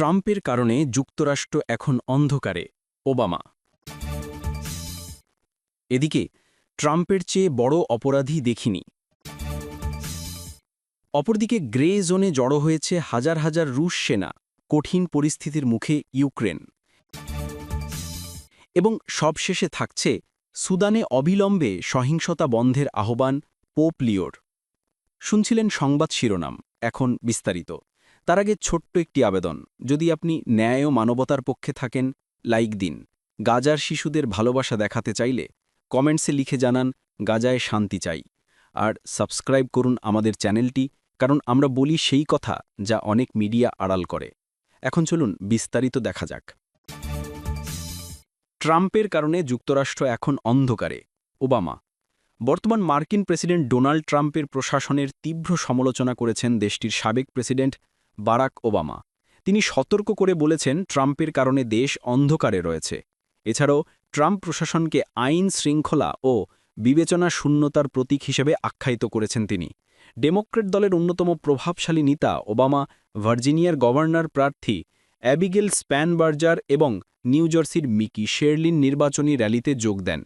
ট্রাম্পের কারণে যুক্তরাষ্ট্র এখন অন্ধকারে, ওবামা। এদিকে, ট্রাম্পের চেয়ে বড় অপরাধী দেখিনি। অপরদিকে, গ্রে জোনে জড়ো হয়েছে হাজার হাজার রুশ সেনা, কঠিন পরিস্থিতির মুখে ইউক্রেন। এবং সবশেষে থাকছে সুদানে অবিলম্বে সহিংসতা বন্ধের আহ্বান পোপ লিওর। শুনছিলেন সংবাদ শিরোনাম, এখন বিস্তারিত। তার আগে ছোট্ট একটি আবেদন। যদি আপনি ন্যায় ও মানবতার পক্ষে থাকেন, লাইক দিন। গাজার শিশুদের ভালোবাসা দেখাতে চাইলে কমেন্টসে লিখে জানান, গাজায় শান্তি চাই। আর সাবস্ক্রাইব করুন আমাদের চ্যানেলটি, কারণ আমরা বলি সেই কথা যা অনেক মিডিয়া আড়াল করে। এখন চলুন বিস্তারিত দেখা যাক। ট্রাম্পের কারণে যুক্তরাষ্ট্র এখন অন্ধকারে। ওবামা। বর্তমান মার্কিন প্রেসিডেন্ট ডোনাল্ড ট্রাম্পের প্রশাসনের তীব্র সমালোচনা করেছেন দেশটির সাবেক প্রেসিডেন্ট বারাক ওবামা। তিনি সতর্ক করে বলেছেন, ট্রাম্পের কারণে দেশ অন্ধকারে রয়েছে। এছাড়াও, ট্রাম্প প্রশাসনকে আইন শৃঙ্খলা ও বিবেচনা শূন্যতার প্রতীক হিসেবে আখ্যায়িত করেছেন তিনি। ডেমোক্রেট দলের অন্যতম প্রভাবশালী নেতা ওবামা ভার্জিনিয়ার গভর্নর প্রার্থী অ্যাবিগেল স্প্যানবার্জার এবং নিউ জার্সির মিকি শেরলিন নির্বাচনী র্যালিতে যোগ দেন।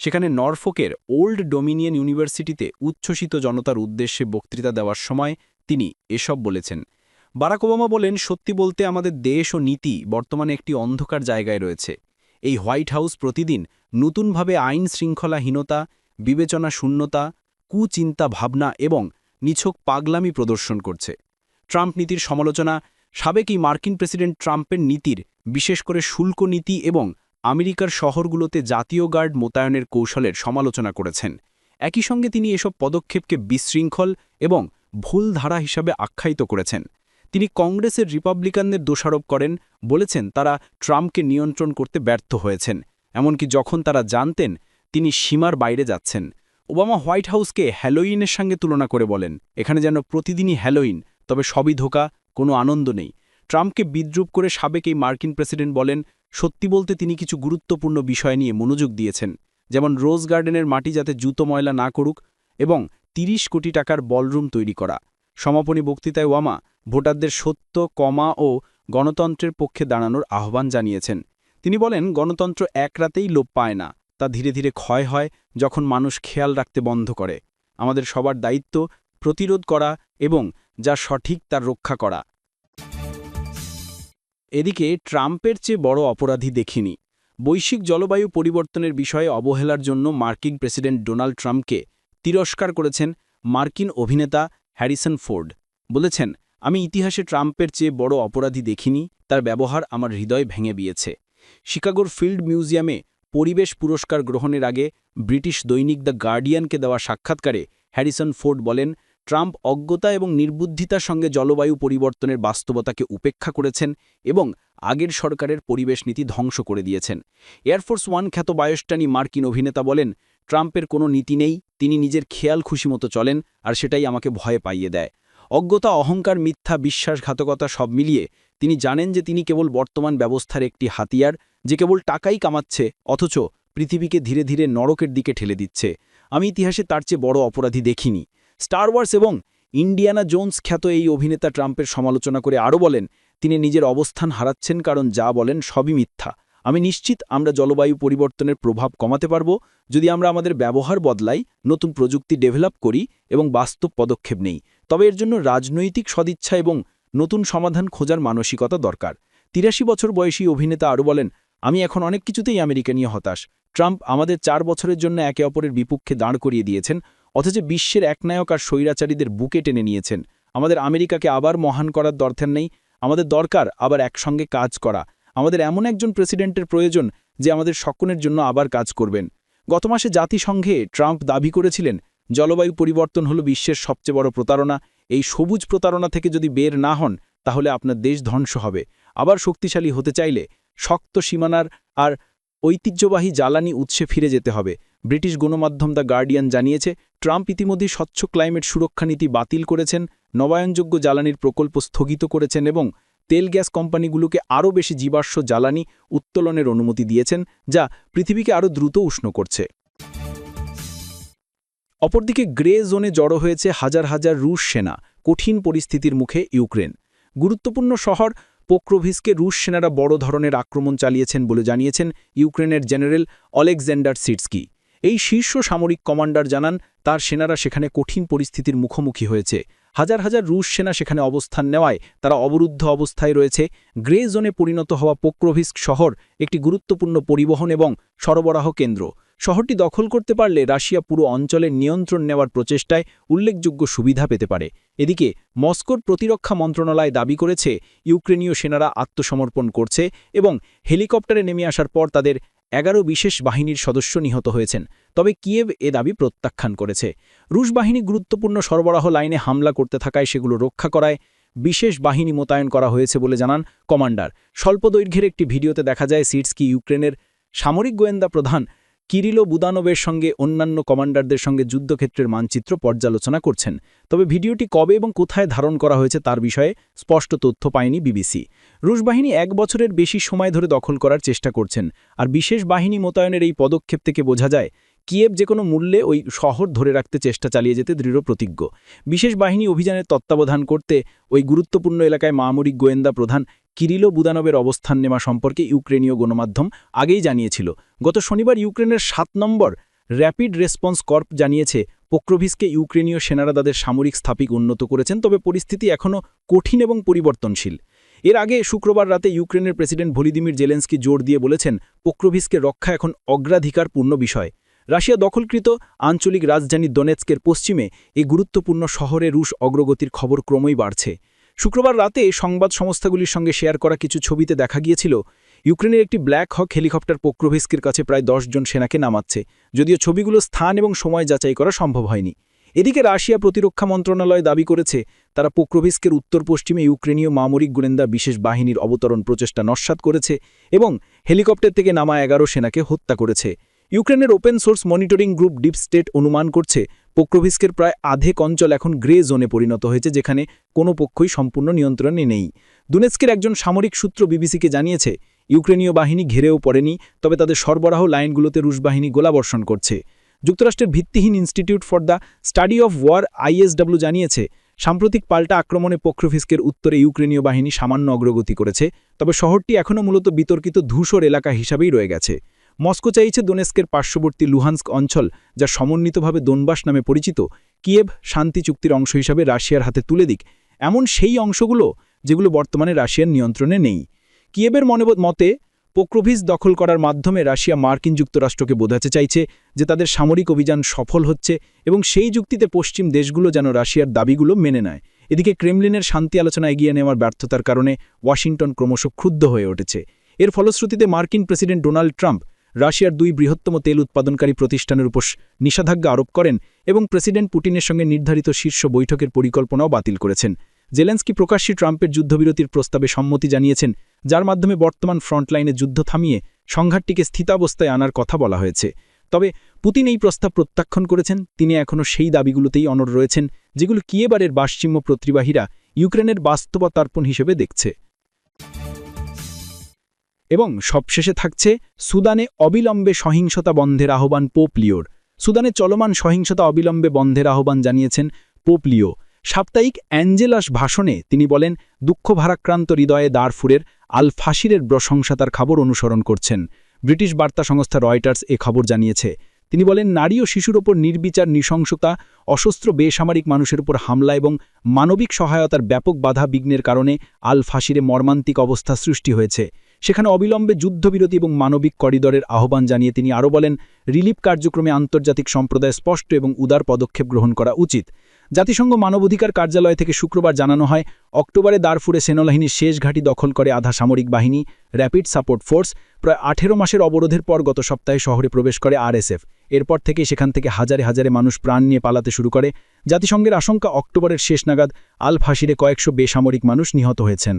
সেখানে নরফোকের ওল্ড ডোমিনিয়ন ইউনিভার্সিটিতে উচ্ছ্বসিত জনতার উদ্দেশ্যে বক্তৃতা দেওয়ার সময় তিনি এসব বলেছেন। বারাক ওবামা বলেন, সত্যি বলতে আমাদের দেশ ও নীতি বর্তমানে একটি অন্ধকার জায়গায় রয়েছে। এই হোয়াইট হাউস প্রতিদিন নতুনভাবে আইন শৃঙ্খলাহীনতা, বিবেচনা শূন্যতা, কুচিন্তা ভাবনা এবং নিছক পাগলামি প্রদর্শন করছে। ট্রাম্প নীতির সমালোচনা সাবেকই মার্কিন প্রেসিডেন্ট ট্রাম্পের নীতির বিশেষ করে শুল্ক নীতি এবং আমেরিকার শহরগুলোতে জাতীয় গার্ড মোতায়েনের কৌশলের সমালোচনা করেছেন। একই সঙ্গে তিনি এসব পদক্ষেপকে বিশৃঙ্খল এবং ভুল ধারা হিসাবে আখ্যায়িত করেছেন। তিনি কংগ্রেসের রিপাবলিকানদের দোষারোপ করেন, বলেছেন তারা ট্রাম্পকে নিয়ন্ত্রণ করতে ব্যর্থ হয়েছেন। এমনকি যখন তারা জানতেন, তিনি সীমার বাইরে যাচ্ছেন। ওবামা হোয়াইট হাউসকে হ্যালোইনের সঙ্গে তুলনা করে বলেন, এখানে যেন প্রতিদিনই হ্যালোইন, তবে সবই ধোকা, কোনো আনন্দ নেই। ট্রাম্পকে বিদ্রুপ করে সাবেক এই মার্কিন প্রেসিডেন্ট বলেন, সত্যি বলতে তিনি কিছু গুরুত্বপূর্ণ বিষয় নিয়ে মনোযোগ দিয়েছেন, যেমন রোজ গার্ডেনের মাটি যাতে জুতো ময়লা না করুক এবং ৩০ কোটি টাকার বলরুম তৈরি করা। সমাপনী বক্তৃতায় ওয়ামা ভোটারদের সত্য, কমা ও গণতন্ত্রের পক্ষে দাঁড়ানোর আহ্বান জানিয়েছেন। তিনি বলেন, গণতন্ত্র এক রাতেই লোপ পায় না, তা ধীরে ধীরে ক্ষয় হয় যখন মানুষ খেয়াল রাখতে বন্ধ করে। আমাদের সবার দায়িত্ব প্রতিরোধ করা এবং যা সঠিক তার রক্ষা করা। এদিকে ট্রাম্পের চেয়ে বড় অপরাধী দেখিনি। বৈশ্বিক জলবায়ু পরিবর্তনের বিষয়ে অবহেলার জন্য মার্কিন প্রেসিডেন্ট ডোনাল্ড ট্রাম্পকে তিরস্কার করেছেন মার্কিন অভিনেতা হ্যারিসন ফোর্ড। বলেছেন, আমি ইতিহাসে ট্রাম্পের চেয়ে বড় অপরাধী দেখিনি, তার ব্যবহার আমার হৃদয় ভেঙে দিয়েছে। শিকাগোর ফিল্ড মিউজিয়ামে পরিবেশ পুরস্কার গ্রহণের আগে ব্রিটিশ দৈনিক দ্য গার্ডিয়ানকে দেওয়া সাক্ষাৎকারে হ্যারিসন ফোর্ড বলেন, ট্রাম্প অজ্ঞতা এবং নির্বুদ্ধিতার সঙ্গে জলবায়ু পরিবর্তনের বাস্তবতাকে উপেক্ষা করেছেন এবং আগের সরকারের পরিবেশ নীতি ধ্বংস করে দিয়েছেন। এয়ারফোর্স ওয়ান খ্যাত বায়স্টানি মার্কিন অভিনেতা বলেন ট্রাম্পের কোনো নীতি নেই, তিনি নিজের খেয়াল খুশি মতো চলেন, আর সেটাই আমাকে ভয়ে পাইয়ে দেয়। অজ্ঞতা, অহংকার, মিথ্যা, বিশ্বাসঘাতকতা সব মিলিয়ে তিনি জানেন যে তিনি কেবল বর্তমান ব্যবস্থার একটি হাতিয়ার, যে কেবল টাকাই কামাচ্ছে, অথচ পৃথিবীকে ধীরে ধীরে নরকের দিকে ঠেলে দিচ্ছে। আমি ইতিহাসে তার চেয়ে বড় অপরাধী দেখিনি। স্টার ওয়ার্স এবং ইন্ডিয়ানা জোন্স খ্যাত এই অভিনেতা ট্রাম্পের সমালোচনা করে আরও বলেন, তিনি নিজের অবস্থান হারাচ্ছেন কারণ যা বলেন সবই মিথ্যা। আমি নিশ্চিত আমরা জলবায়ু পরিবর্তনের প্রভাব কমাতে পারব যদি আমরা আমাদের ব্যবহার বদলাই, নতুন প্রযুক্তি ডেভেলপ করি এবং বাস্তব পদক্ষেপ নেই। তবে এর জন্য রাজনৈতিক সদিচ্ছা এবং নতুন সমাধান খোঁজার মানসিকতা দরকার। তিরাশি বছর বয়সী অভিনেতা আরও বলেন, আমি এখন অনেক কিছুতেই আমেরিকা নিয়ে হতাশ। ট্রাম্প আমাদের চার বছরের জন্য একে অপরের বিপক্ষে দাঁড় করিয়ে দিয়েছেন, অথচ বিশ্বের একনায়ক আর স্বৈরাচারীদের বুকে টেনে নিয়েছেন। আমাদের আমেরিকাকে আবার মহান করার দরকার নেই, আমাদের দরকার আবার একসঙ্গে কাজ করা। আমাদের এমন একজন প্রেসিডেন্টের প্রয়োজন যে আমাদের সকলের জন্য আবার কাজ করবেন। গত মাসে জাতিসংঘে ট্রাম্প দাবি করেছিলেন, জলবায়ু পরিবর্তন হল বিশ্বের সবচেয়ে বড় প্রতারণা, এই সবুজ প্রতারণা থেকে যদি বের না হন, তাহলে আপনার দেশ ধ্বংস হবে। আবার শক্তিশালী হতে চাইলে শক্ত সীমানার আর ঐতিহ্যবাহী জ্বালানি উৎসে ফিরে যেতে হবে। ব্রিটিশ গণমাধ্যম দ্য গার্ডিয়ান জানিয়েছে, ট্রাম্প ইতিমধ্যেই স্বচ্ছ ক্লাইমেট সুরক্ষা নীতি বাতিল করেছেন, নবায়নযোগ্য জ্বালানির প্রকল্প স্থগিত করেছেন এবং তেল গ্যাস কোম্পানিগুলোকে আরও বেশি জীবাশ্ম জ্বালানি উত্তোলনের অনুমতি দিয়েছেন, যা পৃথিবীকে আরও দ্রুত উষ্ণ করছে। অপরদিকে গ্রে জোনে জড়ো হয়েছে হাজার হাজার রুশ সেনা, কঠিন পরিস্থিতির মুখে ইউক্রেন। গুরুত্বপূর্ণ শহর পোক্রোভিসকে রুশ সেনারা বড় ধরনের আক্রমণ চালিয়েছেন বলে জানিয়েছেন ইউক্রেনের জেনারেল অলেকজান্ডার সিটস্কি। এই শীর্ষ সামরিক কমান্ডার জানান, তার সেনারা সেখানে কঠিন পরিস্থিতির মুখোমুখি হয়েছে। হাজার হাজার রুশ সেনা সেখানে অবস্থান নেওয়ায় তারা অবরুদ্ধ অবস্থায় রয়েছে। গ্রে জোনে পরিণত হওয়া পোক্রোভিস্ক শহর একটি গুরুত্বপূর্ণ পরিবহন এবং সরবরাহ কেন্দ্র। শহরটি দখল করতে পারলে রাশিয়া পুরো অঞ্চলের নিয়ন্ত্রণ নেওয়ার প্রচেষ্টায় উল্লেখযোগ্য সুবিধা পেতে পারে। এদিকে, মস্কোর প্রতিরক্ষা মন্ত্রণালয় দাবি করেছে, ইউক্রেনীয় সেনারা আত্মসমর্পণ করছে এবং হেলিকপ্টারে নেমে আসার পর তাদের এগারো বিশেষ বাহিনীর সদস্য নিহত হয়েছেন, তবে কিয়েভ এ দাবি প্রত্যাখ্যান করেছে। রুশ বাহিনী গুরুত্বপূর্ণ সরবরাহ লাইনে হামলা করতে থাকায় সেগুলো রক্ষা করায় বিশেষ বাহিনী মোতায়েন করা হয়েছে বলে জানান কমান্ডার। স্বল্প দৈর্ঘ্যের একটি ভিডিওতে দেখা যায় সিটসকি ইউক্রেনের সামরিক গোয়েন্দা প্রধান কিরিলো বুদানোভের সঙ্গে অন্যান্য কমান্ডারদের সঙ্গে যুদ্ধক্ষেত্রের মানচিত্র পর্যালোচনা করছেন। তবে ভিডিওটি কবে এবং কোথায় ধারণ করা হয়েছে তার বিষয়ে স্পষ্ট তথ্য পায়নি বিবিসি। রুশ বাহিনী এক বছরের বেশি সময় ধরে দখল করার চেষ্টা করছেন। আর বিশেষ বাহিনী মোতায়েনের এই পদক্ষেপ থেকে বোঝা যায় কিয়েব যে কোনো মূল্যে ওই শহর ধরে রাখতে চেষ্টা চালিয়ে যেতে দৃঢ় প্রতিজ্ঞ। বিশেষ বাহিনী অভিযানের তত্ত্বাবধান করতে ওই গুরুত্বপূর্ণ এলাকায় মামরিক গোয়েন্দা প্রধান কিরিলো বুদানবের অবস্থান নেওয়া সম্পর্কে ইউক্রেনীয় গণমাধ্যম আগেই জানিয়েছিল। গত শনিবার ইউক্রেনের সাত নম্বর র্যাপিড রেসপন্স কর্প জানিয়েছে পোক্রোভিসকে ইউক্রেনীয় সেনারা তাদের সামরিক স্থাপিক উন্নত করেছেন, তবে পরিস্থিতি এখনও কঠিন এবং পরিবর্তনশীল। এর আগে শুক্রবার রাতে ইউক্রেনের প্রেসিডেন্ট ভলিদিমির জেলেন্সকি জোর দিয়ে বলেছেন পোক্রোভিসকে রক্ষা এখন অগ্রাধিকারপূর্ণ বিষয়। রাশিয়া দখলকৃত আঞ্চলিক রাজধানী দোনেৎস্কের পশ্চিমে এই গুরুত্বপূর্ণ শহরে রুশ অগ্রগতির খবর ক্রমই বাড়ছে। শুক্রবার রাতে সংবাদ সংস্থাগুলির সঙ্গে শেয়ার করা কিছু ছবিতে দেখা গিয়েছিল, ইউক্রেনের একটি ব্ল্যাক হক হেলিকপ্টার পোক্রোভিস্কের কাছে প্রায় জন সেনাকে নামাচ্ছে, যদিও ছবিগুলো স্থান এবং সময় যাচাই করা সম্ভব হয়নি। এদিকে রাশিয়া প্রতিরক্ষা মন্ত্রণালয় দাবি করেছে, তারা পোক্রোভিস্কের উত্তর পশ্চিমে ইউক্রেনীয় মামরিক গোয়েন্দা বিশেষ বাহিনীর অবতরণ প্রচেষ্টা নস্বাত করেছে এবং হেলিকপ্টার থেকে নামা এগারো সেনাকে হত্যা করেছে। ইউক্রেনের open source monitoring group Deep State অনুমান করছে, পোক্রোভিস্কের প্রায় আধেক অঞ্চল এখন গ্রে জোনে পরিণত হয়েছে, যেখানে কোনো পক্ষই সম্পূর্ণ নিয়ন্ত্রণে নেই। দুনেস্কের একজন সামরিক সূত্র বিবিসিকে জানিয়েছে, ইউক্রেনীয় বাহিনী ঘেরেও পড়েনি, তবে তাদের সরবরাহ লাইনগুলোতে রুশ বাহিনী গোলাবর্ষণ করছে। যুক্তরাষ্ট্রের ভিত্তিহীন Institute for the Study of War ISW জানিয়েছে, সাম্প্রতিক পাল্টা আক্রমণে পোক্রোভিস্কের উত্তরে ইউক্রেনীয় বাহিনী সামান্য অগ্রগতি করেছে, তবে শহরটি এখনও মূলত বিতর্কিত ধূসর এলাকা হিসাবেই রয়ে গেছে। মস্কো চাইছে দোনেস্কের পার্শ্ববর্তী লুহান্স্ক অঞ্চল, যা সমন্বিতভাবে দোনবাস নামে পরিচিত, কিয়েভ শান্তি চুক্তির অংশ হিসাবে রাশিয়ার হাতে তুলে দিক। এমন সেই অংশগুলো যেগুলো বর্তমানে রাশিয়ার নিয়ন্ত্রণে নেই। কিয়েবের মনে মতে পোক্রোভিস দখল করার মাধ্যমে রাশিয়া মার্কিন যুক্তরাষ্ট্রকে বোঝাতে চাইছে যে তাদের সামরিক অভিযান সফল হচ্ছে এবং সেই যুক্তিতে পশ্চিম দেশগুলো যেন রাশিয়ার দাবিগুলো মেনে নেয়। এদিকে ক্রেমলিনের শান্তি আলোচনা এগিয়ে নেওয়ার ব্যর্থতার কারণে ওয়াশিংটন ক্রমশ ক্ষুব্ধ হয়ে উঠেছে। এর ফলশ্রুতিতে মার্কিন প্রেসিডেন্ট ডোনাল্ড ট্রাম্প রাশিয়ার দুই বৃহত্তম তেল উৎপাদনকারী প্রতিষ্ঠানের উপর নিষেধাজ্ঞা আরোপ করেন এবং প্রেসিডেন্ট পুটিনের সঙ্গে নির্ধারিত শীর্ষ বৈঠকের পরিকল্পনাও বাতিল করেছেন। জেলেন্সকি প্রকাশ্যে ট্রাম্পের যুদ্ধবিরতির প্রস্তাবে সম্মতি জানিয়েছেন, যার মাধ্যমে বর্তমান ফ্রন্টলাইনে যুদ্ধ থামিয়ে সংঘাতটিকে স্থিতাবস্থায় আনার কথা বলা হয়েছে। তবে পুতিন এই প্রস্তাব প্রত্যাখ্যান করেছেন, তিনি এখনও সেই দাবিগুলোতেই অনর রয়েছেন, যেগুলো কিয়েবারের বাসচিহ্ন প্রতিবাহীরা ইউক্রেনের বাস্তবতার্পণ হিসেবে দেখছে। এবং সবশেষে থাকছে সুদানে অবিলম্বে সহিংসতা বন্ধের আহ্বান পোপলিওর সুদানে চলমান সহিংসতা অবিলম্বে বন্ধের আহ্বান জানিয়েছেন পোপলিও সাপ্তাহিক অ্যাঞ্জেলাস ভাষণে তিনি বলেন, দুঃখ ভারাক্রান্ত হৃদয়ে দারফুরের আল ফাসিরের প্রশংসা তার খবর অনুসরণ করছেন। ব্রিটিশ বার্তা সংস্থা রয়টার্স এ খবর জানিয়েছে। তিনি বলেন, নারী ও শিশুর ওপর নির্বিচার, নৃশংসতা অসস্ত্র বেসামরিক মানুষের উপর হামলা এবং মানবিক সহায়তার ব্যাপক বাধা বিঘ্নের কারণে আল ফাসিরে মর্মান্তিক অবস্থা সৃষ্টি হয়েছে। সেখানে অবিলম্বে যুদ্ধবিরতি এবং মানবিক করিডরের আহ্বান জানিয়ে তিনি আরও বলেন, রিলিফ কার্যক্রমে আন্তর্জাতিক সম্প্রদায় স্পষ্ট এবং উদার পদক্ষেপ গ্রহণ করা উচিত। জাতিসংঘ মানবাধিকার কার্যালয় থেকে শুক্রবার জানানো হয়, অক্টোবরে দারফুরে সেনাবাহিনীর শেষ ঘাঁটি দখল করে আধা সামরিক বাহিনী, র্যাপিড সাপোর্ট ফোর্স, প্রায় আঠেরো মাসের অবরোধের পর গত সপ্তাহে শহরে প্রবেশ করে আরএসএফ। এরপর থেকে সেখান থেকে হাজারে হাজারে মানুষ প্রাণ নিয়ে পালাতে শুরু করে। জাতিসংঘের আশঙ্কা অক্টোবরের শেষ নাগাদ আল ফাঁসিরে কয়েকশো বেসামরিক মানুষ নিহত হয়েছেন।